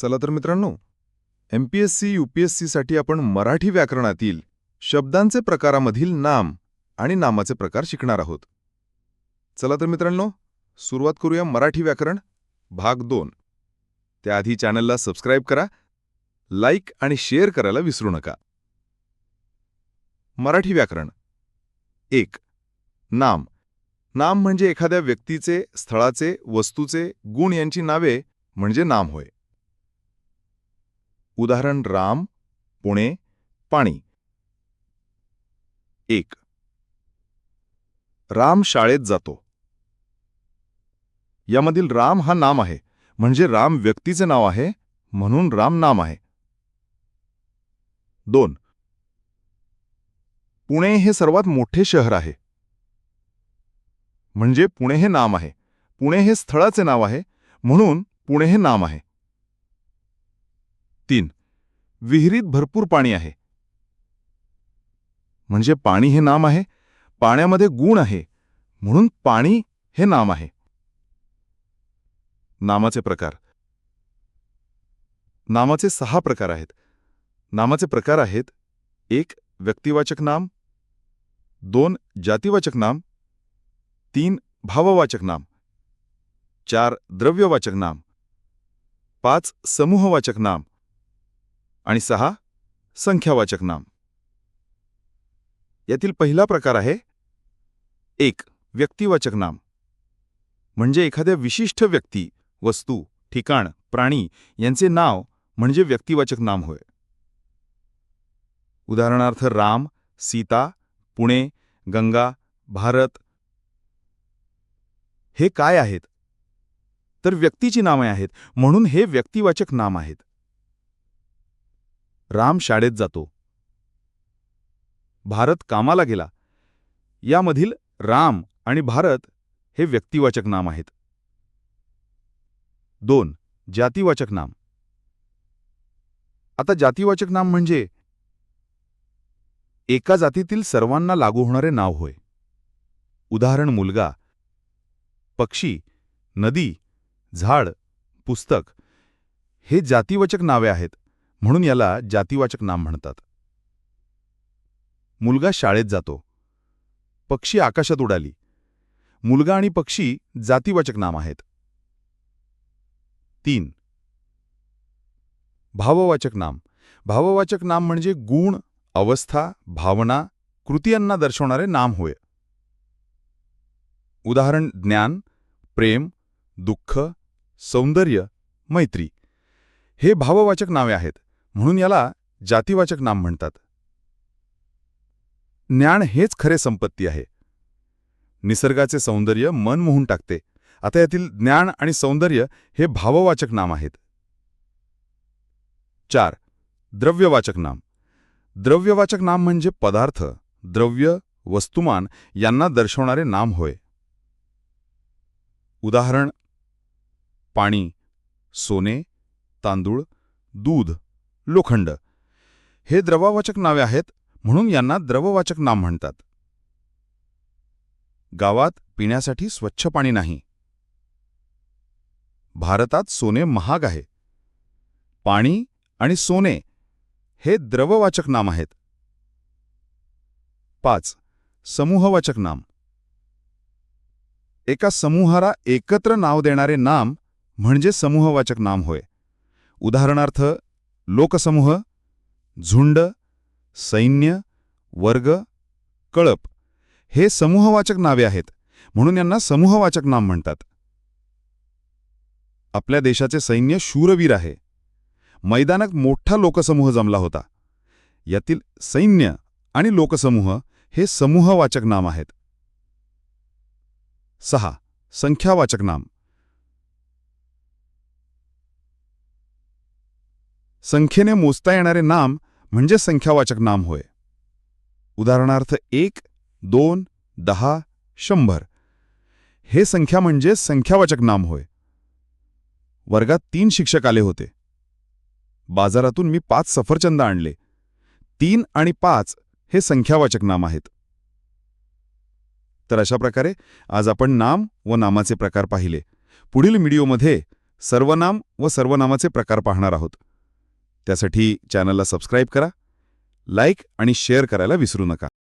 चला तर मित्रांनो M P S C U P S सीसाठी आपण मराठी व्याकरणातील शब्दांचे प्रकारामधील नाम आणि नामाचे प्रकार शिकणार आहोत. चला तर मित्रांनो सुरुवात करूया मराठी व्याकरण भाग दोन. त्याआधी चॅनलला सबस्क्राईब करा लाईक आणि शेअर करायला विसरू नका. मराठी व्याकरण एक नाम. नाम म्हणजे एखाद्या व्यक्तीचे स्थळाचे वस्तूचे गुण यांची नावे म्हणजे नाम होय. उदाहरण राम पुणे पाणी. एक. राम शाळेत जातो. यामधील राम हा नाम आहे म्हणजे राम व्यक्तीचे नाव आहे म्हणून राम नाम आहे. दोन. पुणे हे सर्वात मोठे शहर आहे. म्हणजे पुणे हे नाम आहे. पुणे हे स्थळाचे नाव आहे म्हणून पुणे हे नाम आहे. तीन. विहिरीत भरपूर पाणी आहे. म्हणजे पाणी हे नाम आहे पाण्यामध्ये गुण आहे म्हणून पाणी हे नाम आहे. नामाचे प्रकार. नामाचे सहा प्रकार आहेत. नामाचे प्रकार आहेत एक व्यक्तिवाचक नाम दोन जातीवाचक नाम तीन भाववाचक नाम चार द्रव्यवाचक नाम पाच समूहवाचक नाम आणि सहा संख्यावाचक नाम. यातील पहिला प्रकार आहे एक व्यक्तिवाचक नाम. म्हणजे एखाद्या विशिष्ट व्यक्ती वस्तू ठिकाण प्राणी यांचे नाव म्हणजे व्यक्तिवाचक नाम होय. उदाहरणार्थ राम सीता पुणे गंगा भारत. हे काय आहेत? तर व्यक्तीची नामे आहेत. म्हणून हे व्यक्तिवाचक नाम आहेत. राम शाळेत जातो. भारत कामाला गेला. यामधील राम आणि भारत हे व्यक्तिवाचक नाम आहेत. दोन जातीवाचक नाम. आता जातीवाचक नाम म्हणजे एका जातीतील सर्वांना लागू होणारे नाव होय. उदाहरण मुलगा पक्षी नदी झाड पुस्तक हे जातीवाचक नावे आहेत. म्हणून याला जातीवाचक नाम म्हणतात. मुलगा शाळेत जातो. पक्षी आकाशात उडाली. मुलगा आणि पक्षी जातीवाचक नाम आहेत. तीन. भाववाचक नाम. भाववाचक नाम म्हणजे गुण अवस्था भावना कृतीयांना दर्शवणारे नाम होय. उदाहरण ज्ञान प्रेम दुःख सौंदर्य मैत्री. हे भाववाचक नावे आहेत. म्हणून याला जातीवाचक नाम म्हणतात. ज्ञान हेच खरे संपत्ती आहे. निसर्गाचे सौंदर्य मन मोहून टाकते. आता यातील ज्ञान आणि सौंदर्य हे भाववाचक नाम आहेत. चार. द्रव्यवाचक नाम. द्रव्यवाचक नाम म्हणजे पदार्थ द्रव्य वस्तुमान यांना दर्शवणारे नाम होय. उदाहरण पाणी सोने तांदूळ दूध. लोखंड. हे द्रववाचक नावे आहेत म्हणून यांना द्रववाचक नाम म्हणतात. गावात पिण्यासाठी स्वच्छ पाणी नाही. भारतात सोने महाग आहे. पाणी आणि सोने हे द्रववाचक नाम आहेत. पाच समूहवाचक नाम. एका समूहाला एकत्र नाव देणारे नाम म्हणजे समूहवाचक नाम होय. उदाहरणार्थ लोकसमूह झुंड सैन्य वर्ग कळप हे समूहवाचक नावे आहेत. म्हणून यांना समूहवाचक नाम म्हणतात. आपल्या देशाचे सैन्य शूरवीर आहे. मैदानात मोठा लोकसमूह जमला होता. यातील सैन्य आणि लोकसमूह हे समूहवाचक नाम आहेत. सहा. संख्यावाचक नाम. संख्येने मोजता येणारे नाम म्हणजे संख्यावाचक नाम होय. उदाहरणार्थ एक दोन दहा शंभर. हे संख्या म्हणजे संख्यावाचक नाम होय. वर्गात तीन शिक्षक आले होते. बाजारातून मी पाच सफरचंद आणले. तीन आणि पाच हे संख्यावाचक नाम आहेत. तर अशा प्रकारे आज आपण नाम व नामाचे प्रकार पाहिले. पुढील व्हिडिओमध्ये सर्वनाम व सर्वनामाचे प्रकार पाहणार आहोत. त्यासाठी चॅनलला सबस्क्राईब करा लाईक आणि शेअर करायला विसरू नका.